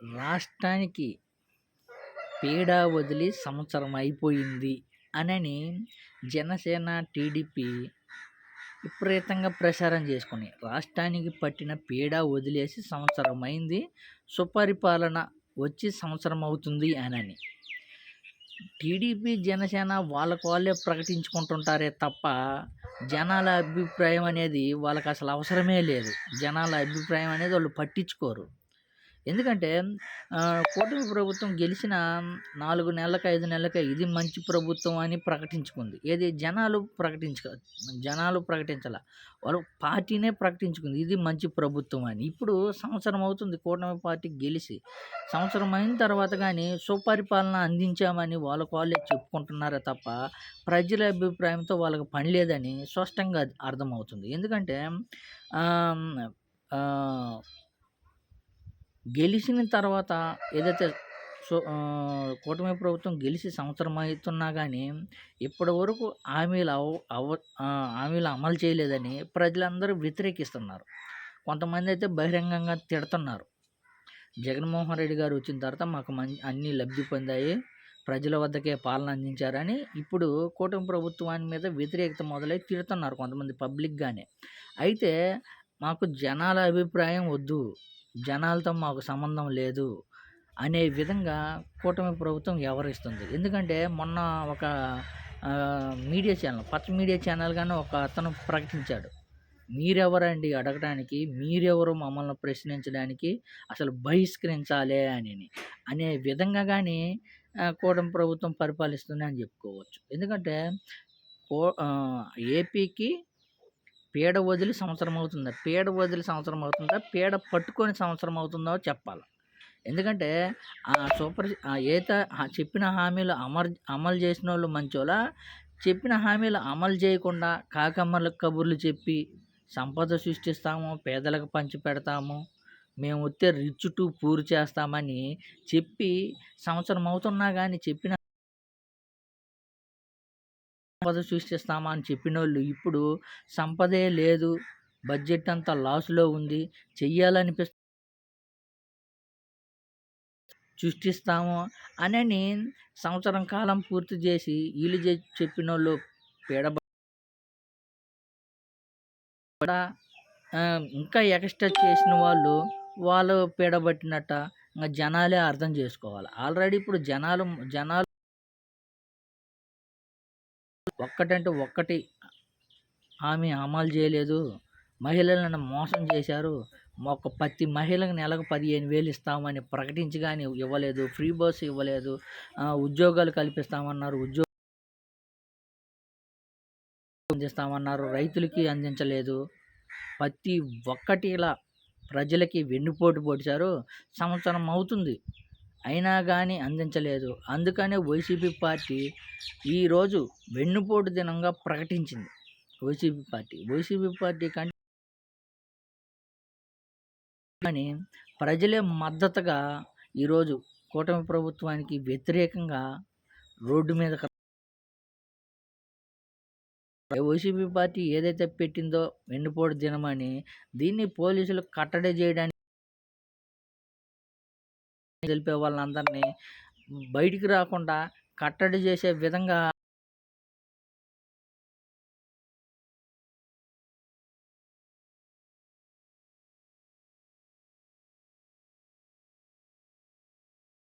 రాష్ట్రానికి పీడ వదిలి సంవత్సరం అయిపోయింది అనని జనసేన టీడీపీ విపరీతంగా ప్రచారం చేసుకుని రాష్ట్రానికి పట్టిన పీడ వదిలేసి సంవత్సరం అయింది సుపరిపాలన వచ్చి సంవత్సరం అవుతుంది అనని. టీడీపీ జనసేన వాళ్ళకు వాళ్ళే ప్రకటించుకుంటుంటారే తప్ప జనాల అభిప్రాయం అనేది వాళ్ళకి అసలు అవసరమే లేదు. జనాల అభిప్రాయం అనేది వాళ్ళు పట్టించుకోరు. ఎందుకంటే కూటమి ప్రభుత్వం గెలిచిన నాలుగు నెలలకు ఐదు నెలలకే ఇది మంచి ప్రభుత్వం అని ప్రకటించుకుంది. ఏది జనాలు ప్రకటించ జనాలు ప్రకటించాల. వాళ్ళు పార్టీనే ప్రకటించుకుంది. ఇది మంచి ప్రభుత్వం అని. ఇప్పుడు సంవత్సరం అవుతుంది కూటమి పార్టీ గెలిచి. సంవత్సరం అయిన తర్వాత కానీ సుపరిపాలన అందించామని వాళ్ళకు వాళ్ళే చెప్పుకుంటున్నారే తప్ప ప్రజల అభిప్రాయంతో వాళ్ళకి పని లేదని స్పష్టంగా అర్థమవుతుంది. ఎందుకంటే గెలిచిన తర్వాత ఏదైతే సో కూటమి ప్రభుత్వం గెలిచి సంవత్సరం అవుతున్నా కానీ ఇప్పటి వరకు హామీలు అవ అవ హామీలు అమలు చేయలేదని ప్రజలందరూ వ్యతిరేకిస్తున్నారు. కొంతమంది అయితే బహిరంగంగా తిడుతున్నారు. జగన్మోహన్ రెడ్డి గారు వచ్చిన తర్వాత మాకు మంచి అన్నీ లబ్ధి పొందాయి ప్రజల వద్దకే పాలన అందించారని ఇప్పుడు కూటమి ప్రభుత్వాన్ని మీద వ్యతిరేకత మొదలై తిడుతున్నారు కొంతమంది పబ్లిక్గానే అయితే మాకు జనాల అభిప్రాయం వద్దు. జనాలతో మాకు సంబంధం లేదు అనే విధంగా కూటమి ప్రభుత్వం వ్యవహరిస్తుంది. ఎందుకంటే మొన్న ఒక మీడియా ఛానల్ పచ్చ మీడియా ఛానల్ కానీ ఒక అతను ప్రకటించాడు. మీరెవరండి? అడగడానికి మీరెవరు మమ్మల్ని ప్రశ్నించడానికి అసలు బహిష్కరించాలి అని అనే విధంగా కానీ కూటమి ప్రభుత్వం పరిపాలిస్తుంది అని చెప్పుకోవచ్చు. ఎందుకంటే ఏపీకి పీడ వదిలి సంవత్సరం అవుతుందా? పీడ వదిలి సంవత్సరం అవుతుందా? పీడ పట్టుకొని సంవత్సరం అవుతుందో? చెప్పాలి. ఎందుకంటే ఆ సూపర్ ఏత చెప్పిన హామీలు అమర్ అమలు చేసిన వాళ్ళు మంచోలా చెప్పిన హామీలు అమలు చేయకుండా కాకమ్మల కబుర్లు చెప్పి సంపద సృష్టిస్తాము పేదలకు పంచి పెడతాము మేము వస్తే రిచ్ టు పూర్ చేస్తామని చెప్పి సంవత్సరం అవుతున్నా కానీ చెప్పిన సంపద సృష్టిస్తామా అని చెప్పినోళ్ళు ఇప్పుడు సంపదే లేదు. బడ్జెట్ అంతా లాస్లో ఉంది. చెయ్యాలనిపిస్తుంది సృష్టిస్తాము అనని సంవత్సరం కాలం పూర్తి చేసి వీళ్ళు చెప్పిన వాళ్ళు పీడ ఇంకా ఎక్స్ట్రా చేసిన వాళ్ళు వాళ్ళు పీడబట్టినట్ట ఇంకా జనాలే అర్థం చేసుకోవాలి. ఆల్రెడీ ఇప్పుడు జనాలు జనాలు ఒక్కటంటే ఒక్కటి ఆమె అమలు చేయలేదు. మహిళలను మోసం చేశారు. ఒక ప్రతి మహిళకు నెలకు పదిహేను వేలు ఇస్తామని ప్రకటించి కానీ ఇవ్వలేదు. ఫ్రీ బస్ ఇవ్వలేదు. ఉద్యోగాలు కల్పిస్తామన్నారు. ఉద్యోగ అందిస్తామన్నారు. రైతులకి అందించలేదు. ప్రతి ఒక్కటి ఇలా ప్రజలకి వెన్నుపోటు పొడిచారు. సంవత్సరం అవుతుంది. అయినా కానీ అందించలేదు. అందుకనే వైసీపీ పార్టీ ఈరోజు వెన్నుపోటు దినంగా ప్రకటించింది. YCP party. వైసీపీ పార్టీ కంటే కానీ ప్రజలే మద్దతుగా ఈరోజు కూటమి ప్రభుత్వానికి వ్యతిరేకంగా రోడ్డు మీద వైసీపీ పార్టీ ఏదైతే పెట్టిందో వెన్నుపోటు దినమని దీన్ని పోలీసులు కట్టడి చేయడానికి తెలిపే వాళ్ళందరినీ బయటికి రాకుండా కట్టడి చేసే విధంగా